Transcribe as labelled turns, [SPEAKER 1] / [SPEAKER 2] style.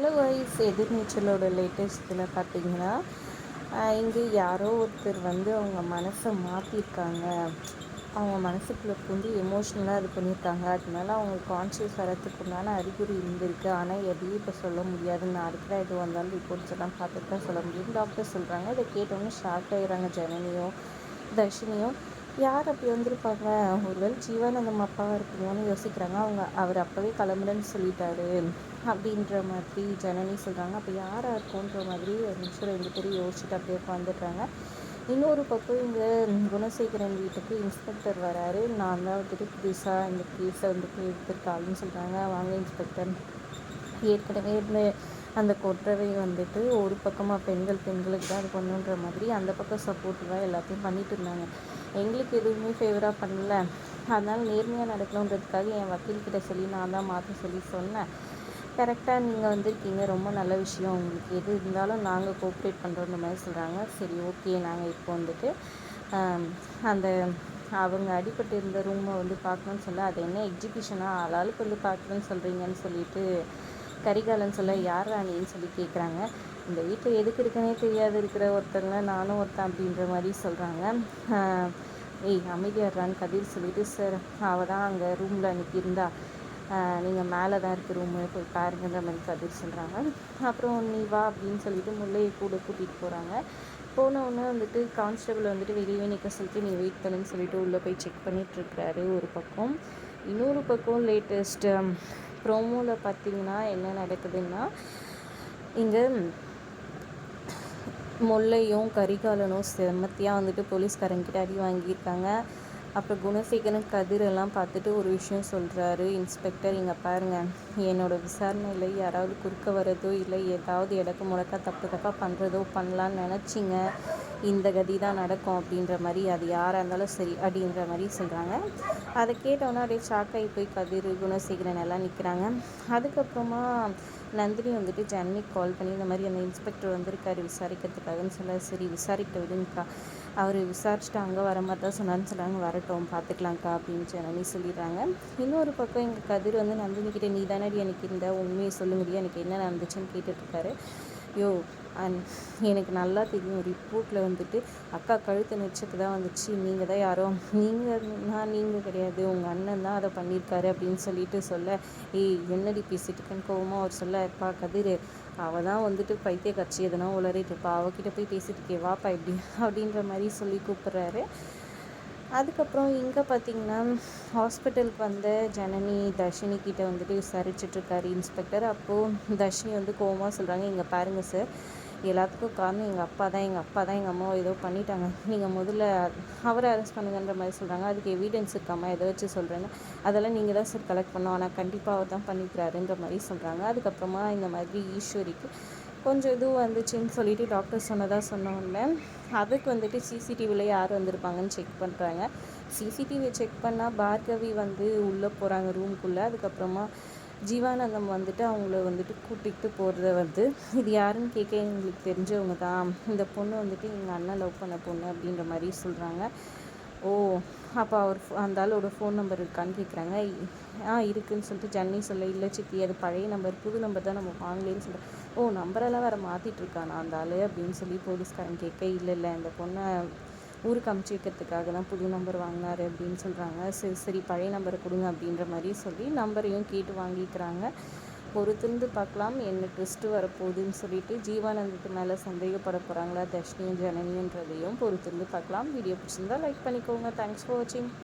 [SPEAKER 1] Hello wise எதிர்நீச்சலோட லேட்டஸ்ட்டில் பார்த்தீங்கன்னா இங்கே யாரோ ஒருத்தர் வந்து அவங்க மனசை மாற்றிருக்காங்க அவங்க மனசுக்குள்ளே புரிஞ்சு எமோஷ்னலாக இது பண்ணியிருக்காங்க அதனால அவங்க கான்ஷியஸ் வரத்துக்கு உண்டான அறிகுறி இருந்திருக்கு. ஆனால் எதையும் இப்போ சொல்ல முடியாது. நாளைக்கு தான் எது வந்தாலும் ரிப்போர்ட்ஸ் எல்லாம் பார்த்துட்டு தான் சொல்ல முடியும். டாக்டர் சொல்கிறாங்க இதை கேட்டோன்னே ஷாக் ஆகிடுறாங்க ஜனனியும் தர்ஷினியும். யார் அப்படி வந்திருப்பாங்க? ஒருவேளை ஜீவானந்தம் அப்பாவாக இருக்குமோன்னு யோசிக்கிறாங்க. அவங்க அவர் அப்போவே கிளம்புறேன்னு சொல்லிட்டாரு. அப்படின்ற மாதிரி ஜனனி சொல்கிறாங்க அப்போ யாராக இருக்கும்ன்ற மாதிரி நிமிஷம் ரெண்டு பேரும் யோசிச்சுட்டு அப்படியே உட்காந்துடுறாங்க இன்னொரு பக்கம் இங்கே குணசேகரன் வீட்டுக்கு இன்ஸ்பெக்டர் வராரு. நான் தான் வந்துட்டு புதுசாக இந்த கேஸை வந்துட்டு எடுத்திருக்காளுன்னு சொல்கிறாங்க வாங்க இன்ஸ்பெக்டர் ஏற்கனவே இருந்த அந்த கொற்றவை வந்துட்டு ஒரு பக்கமாக பெண்கள் பெண்களுக்கு தான் அது பண்ணுன்ற மாதிரி அந்த பக்கம் சப்போர்ட்டிவாக எல்லாத்தையும் பண்ணிட்டு இருந்தாங்க. எங்களுக்கு எதுவுமே ஃபேவராக பண்ணல. அதனால் நேர்மையாக நடக்கணுன்றதுக்காக என் வக்கீல்கிட்ட சொல்லி நான் தான் மாற்ற சொல்லி சொன்னேன். கரெக்டாக நீங்கள் வந்திருக்கீங்க. ரொம்ப நல்ல விஷயம். உங்களுக்கு எது இருந்தாலும் நாங்கள் கோஆப்ரேட் பண்ணுறோன்ற மாதிரி சொல்கிறாங்க சரி ஓகே நாங்கள் இப்போ வந்துட்டு அந்த அவங்க அடிபட்டு இருந்த ரூமை வந்து பார்க்கணுன்னு சொல்ல அது என்ன எக்ஸிபிஷனாக ஆளாளுக்கு வந்து பார்க்கணுன்னு சொல்கிறீங்கன்னு சொல்லிட்டு கரிகாலன் சொல்ல யார் ராணின்னு சொல்லி கேட்குறாங்க இந்த வீட்டில் எதுக்கு இருக்குன்னே தெரியாது. இருக்கிற ஒருத்தங்க நானும் ஒருத்தன் அப்படின்ற மாதிரி சொல்கிறாங்க ஏய் அமைதியாடுறான்னு கதிர் சொல்லிவிட்டு சார் அவள் தான் அங்கே ரூமில் அன்றைக்கி இருந்தா நீங்கள் மேலே தான் இருக்க ரூமு போய் பாருங்கன்ற மாதிரி கதிர் சொல்கிறாங்க அப்புறம் நீ வா அப்படின்னு சொல்லிட்டு முல்லையை கூட கூட்டிகிட்டு போகிறாங்க போன உடனே வந்துட்டு கான்ஸ்டபிள் வந்துட்டு வெளியே நிற்க சொல்லிட்டு நீ வெயிட் பண்ணுன்னு சொல்லிட்டு உள்ளே போய் செக் பண்ணிகிட்ருக்கிறாரு ஒரு பக்கம். இன்னொரு பக்கம் லேட்டஸ்ட்டு ப்ரோமோவில் பார்த்தீங்கன்னா என்ன நடக்குதுன்னா இங்கே முல்லையும் கரிகாலனும் செம்மத்தியாக வந்துட்டு போலீஸ்காரங்கிட்ட அடி வாங்கியிருக்காங்க. அப்புறம் குணசேகரன் கதிரெல்லாம் பார்த்துட்டு ஒரு விஷயம் சொல்கிறாரு இன்ஸ்பெக்டர் இங்கே பாருங்கள் என்னோடய விசாரணையில் யாராவது குறுக்க வர்றதோ இல்லை ஏதாவது இடக்கு முடக்க தப்பு தப்பாக பண்ணுறதோ பண்ணலான்னு நினச்சிங்க. இந்த கதி தான் நடக்கும் அப்படின்ற மாதிரி அது யாராக இருந்தாலும் சரி அப்படின்ற மாதிரி சொல்கிறாங்க அதை கேட்டோன்னா அப்படியே ஷாக்காகி போய் கதிர் குணசேகரன் எல்லாம் நிற்கிறாங்க அதுக்கப்புறமா நந்தினி வந்துட்டு ஜன்னிக்கு கால் பண்ணி இந்த மாதிரி அந்த இன்ஸ்பெக்டர் வந்திருக்காரு விசாரிக்கிறதுக்காகன்னு சொல்ல சரி விசாரிக்க விடுங்கக்கா அவர் விசாரிச்சுட்டு அங்கே வர மாதிரி தான் சொன்னான்னு சொன்னாங்க. வரட்டும் பார்த்துக்கலாம்க்கா அப்படின்னு ஜனனி சொல்லிடுறாங்க. இன்னொரு பக்கம் எங்கள் கதிர் வந்து நந்தினி கிட்டே நீ தானடி எனக்கு இந்த உண்மையை சொல்லுங்கடி எனக்கு என்ன நடந்துச்சுன்னு கேட்டுட்ருக்காரு யோ எனக்கு நல்லா தெரியும். ரிப்போர்ட்டில் வந்துட்டு அக்கா கழுத்து நெச்சக்கு தான் வந்துச்சு. நீங்கள் தான் யாரோ நீங்கள் நான் நீங்கள் கிடையாது. உங்கள் அண்ணன் தான் அதை பண்ணியிருக்காரு அப்படின்னு சொல்லிட்டு சொல்ல ஏய் என்னடி பேசிட்டுருக்கேன்னு கோவமாக அவர் சொல்ல எப்பா கதிர் அவள் தான் வந்துட்டு பைத்திய கட்சி எதனா உளறிட்டு இருப்பா. அவகிட்ட போய் பேசிட்டு இருக்கே. வாப்பா இப்படி அப்படின்ற மாதிரி சொல்லி கூப்பிட்றாரு. அதுக்கப்புறம் இங்கே பார்த்தீங்கன்னா ஹாஸ்பிட்டலுக்கு வந்த ஜனனி தர்ஷினி கிட்டே வந்துட்டு விசாரிச்சுட்ருக்காரு இன்ஸ்பெக்டர் அப்போது தர்ஷினி வந்து கோவமாக சொல்கிறாங்க இங்கே பாருங்கள் சார். எல்லாத்துக்கும் காரணம் எங்கள் அப்பா தான் எங்கள் அப்பா தான் எங்கள் அம்மாவை ஏதோ பண்ணிட்டாங்க. நீங்கள் முதல்ல அவரை அரெஸ்ட் பண்ணுங்கன்ற மாதிரி சொல்கிறாங்க அதுக்கு எவிடன்ஸ் இருக்காமல் எதை வச்சு சொல்கிறேன்னு அதெல்லாம் நீங்கள் தான் சார் கலெக்ட் பண்ணோம் ஆனால் கண்டிப்பாக அவர் தான் பண்ணிக்கிறாருன்ற மாதிரி சொல்கிறாங்க அதுக்கப்புறமா இந்த மாதிரி ஈஸ்வரிக்கு கொஞ்சம் இது வந்துச்சுன்னு சொல்லிட்டு டாக்டர் சொன்னதாக சொன்னோன்னே அதுக்கு வந்துட்டு சிசிடிவியில் யார் வந்திருப்பாங்கன்னு செக் பண்ணுறாங்க சிசிடிவி செக் பண்ணால் பார்கவி வந்து உள்ளே போகிறாங்க ரூம்குள்ளே அதுக்கப்புறமா ஜீவானந்தம் வந்துட்டு அவங்கள வந்துட்டு கூட்டிகிட்டு போகிறத வந்து இது யாருன்னு கேட்க எங்களுக்கு தெரிஞ்சவங்க தான். இந்த பொண்ணு வந்துட்டு எங்கள் அண்ணன் லவ் பண்ண பொண்ணு அப்படின்ற மாதிரி சொல்கிறாங்க ஓ அப்போ அவர் அந்த ஆளோட ஃபோன் நம்பர் இருக்கான்னு கேட்குறாங்க ஆ இருக்குதுன்னு சொல்லிட்டு ஜன்னி சொல்ல இல்லை சித்தி அது பழைய நம்பர் புது நம்பர் தான் நம்ம வாங்கலேன்னு சொல்கிறேன் ஓ நம்பரெல்லாம் வேறு மாற்றிட்டு இருக்கானா அந்த ஆள் அப்படின்னு சொல்லி போலீஸ்காரன் கேட்க இல்லை இல்லை இந்த பொண்ணை ஊருக்கு அமுச்சு வைக்கிறதுக்காக தான் புது நம்பர் வாங்கினாரு அப்படின்னு சொல்கிறாங்க சரி சரி பழைய நம்பரை கொடுங்க அப்படின்ற மாதிரி சொல்லி நம்பரையும் கேட்டு வாங்கிக்கிறாங்க. பொறுத்திருந்து பார்க்கலாம் என்ன ட்விஸ்ட்டு வரப்போகுதுன்னு சொல்லிட்டு ஜீவானந்தத்து மேலே சந்தேகப்பட போகிறாங்களா தர்ஷினியும் ஜனனின்றதையும் பொறுத்திருந்து பார்க்கலாம். வீடியோ பிடிச்சிருந்தா லைக் பண்ணிக்கோங்க. தேங்க்ஸ் ஃபார் வாட்சிங்